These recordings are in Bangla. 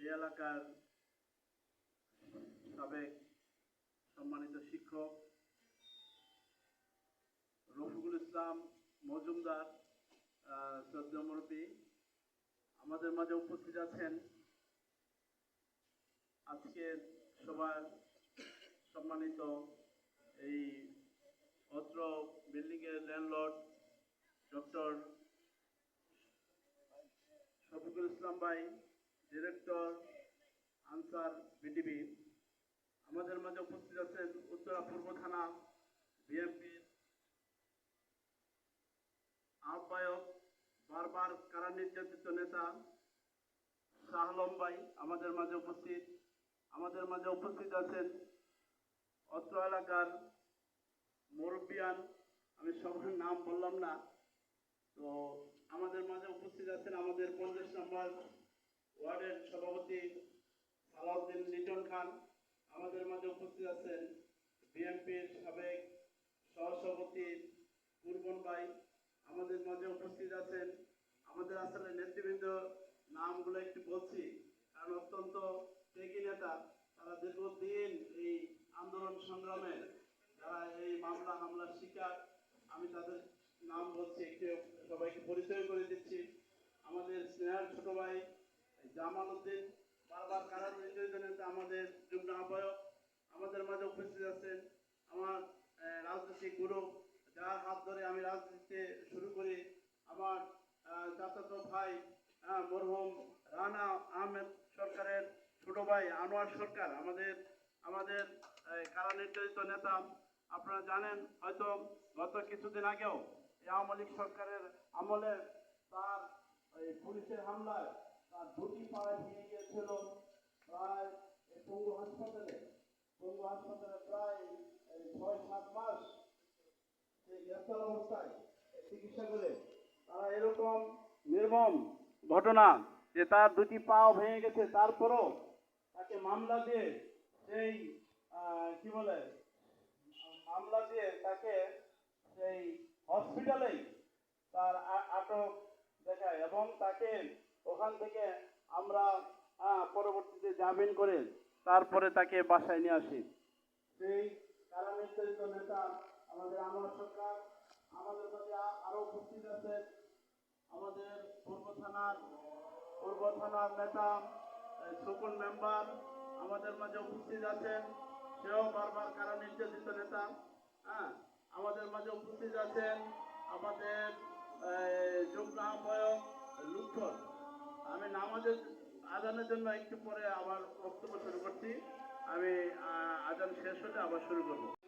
এই এলাকার সাবেক সম্মানিত শিক্ষক রফিকুল ইসলাম মজুমদার শ্রদ্ধা মুরব্বী, আমাদের মাঝে উপস্থিত আছেন আজকের সবার সম্মানিত এই অত্র বিল্ডিং এর ল্যান্ডলর্ড ডক্টর শফিকুল ইসলাম ভাই ডিরেক্টর, আনসার, বিডিবি আমাদের মাঝে উপস্থিত আছেন উত্তরা পূর্ব থানা বিএনপির আহ্বায়ক, বারবার কারা নির্যাতিত নেতা শাহ আলম ভাই আমাদের মাঝে উপস্থিত। আমাদের মাঝে উপস্থিত আছেন অত্র এলাকার মুরব্বিয়ান, আমি সবার নাম বললাম না। তো আমাদের মাঝে উপস্থিত আছেন আমাদের পঞ্চাশ নম্বর ওয়ার্ডের সভাপতি সালাউদ্দিন লিটন খান, আমাদের মাঝে উপস্থিত আছেন বিএনপির সাবেক সহসভাপতি পূর্বন ভাই, আমাদের মাঝে উপস্থিত আছেন আমাদের আসলে নেতৃবৃন্দ। নামগুলো একটু বলছি, কারণ অত্যন্ত ত্যাগী নেতা, তারা দীর্ঘদিন এই আন্দোলন সংগ্রামে যারা এই মামলা, হামলার শিকার, আমি তাদের নাম বলছি, একটু সবাইকে পরিচয় করে দিচ্ছি। আমাদের স্নেহার ছোট ভাই জামাল উদ্দিন বারবার কারা নির্যাতিত নেতা আমাদের যুগ্ম আহ্বায়ক আমাদের মাঝে উপস্থিত আছেন। আমার রাজনৈতিক গুরু, যার হাত ধরে আমি রাজনীতিতে শুরু করি, আমার চাচাতো ভাই মরহুম রানা আহমেদ সরকারের ছোট ভাই আনোয়ার সরকার, আমাদের আমাদের কারা নির্যাতিত নেতা, আপনারা জানেন, হয়তো গত কিছুদিন আগেও এই আওয়ামী লীগ সরকারের আমলে তার পুলিশের হামলায় তার দুটি পায়ে ভেঙে গিয়েছিল প্রায় পঙ্গু হাসপাতালে। পঙ্গু হাসপাতালে প্রায় ছয় সাত মাস সেই গ্রেফতার অবস্থায় চিকিৎসা করে তারা এরকম নির্মম ঘটনা যে তার দুটি পাও ভেঙে গেছে, তারপরও তাকে মামলা দিয়ে সেই কি বলে, মামলা দিয়ে তাকে সেই হসপিটালেই তার আটক দেখায় এবং তাকে ওখান থেকে আমরা পরবর্তীতে জামিন করে তারপরে তাকে বাসায় নিয়ে আসি। সেই কারা নির্যাতিত নেতা আমাদের আমার সরকার, আমাদের কাছে আ- আরও উপস্থিত আছে। আমাদের পূর্ব থানার পূর্ব থানার নেতা সুকুন মেম্বার আমাদের মাঝে উপস্থিত আছেন। সেও বারবার কারা নির্যাতিত নেতা হ্যাঁ আমাদের মাঝে উপস্থিত আছেন। আমাদের যুগ্ম আহ্বায়ক লুৎফর। আমি নামাজের আজানের জন্য একটু পরে আবার বক্তব্য শুরু করছি। আমি আজান শেষ হলে আবার শুরু করব।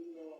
নেতৃবৃন্দ বিভিন্ন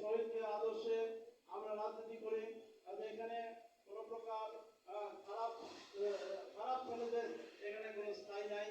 শহীদদের আদর্শে আমরা রাজনীতি করি তাদের এখানে কোনো প্রকার খারাপ খারাপ ছেলেদের এখানে কোনো স্থায়ী নাই।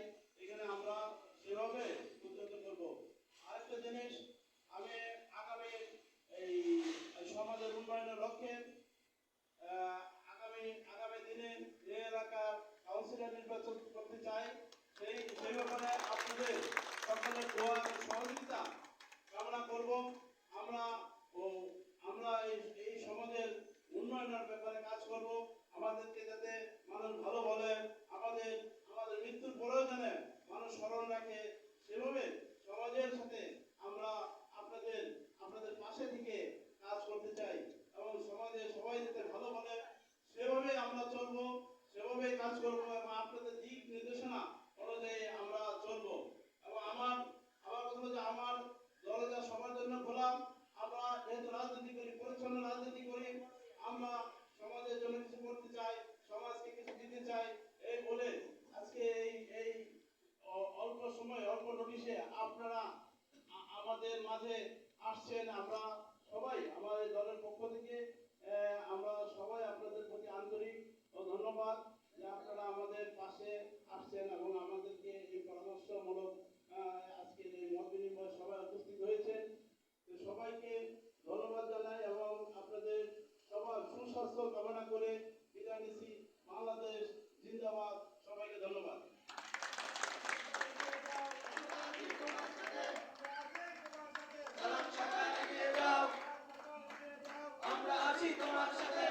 আসছেন আমরা সবাই, আমাদের দলের পক্ষ থেকে আমরা সবাই আপনাদের প্রতি আন্তরিক ও ধন্যবাদ যে আপনারা আমাদের পাশে আসছেন এবং আমাদেরকে এই পরামর্শমূলক আজকের এই মত বিনিময় সবাই উপস্থিত হয়েছেন। সবাইকে ধন্যবাদ জানাই এবং আপনাদের সবার সুস্বাস্থ্য কামনা করে বিদায় নিচ্ছি। বাংলাদেশ জিন্দাবাদ। আমার সাথে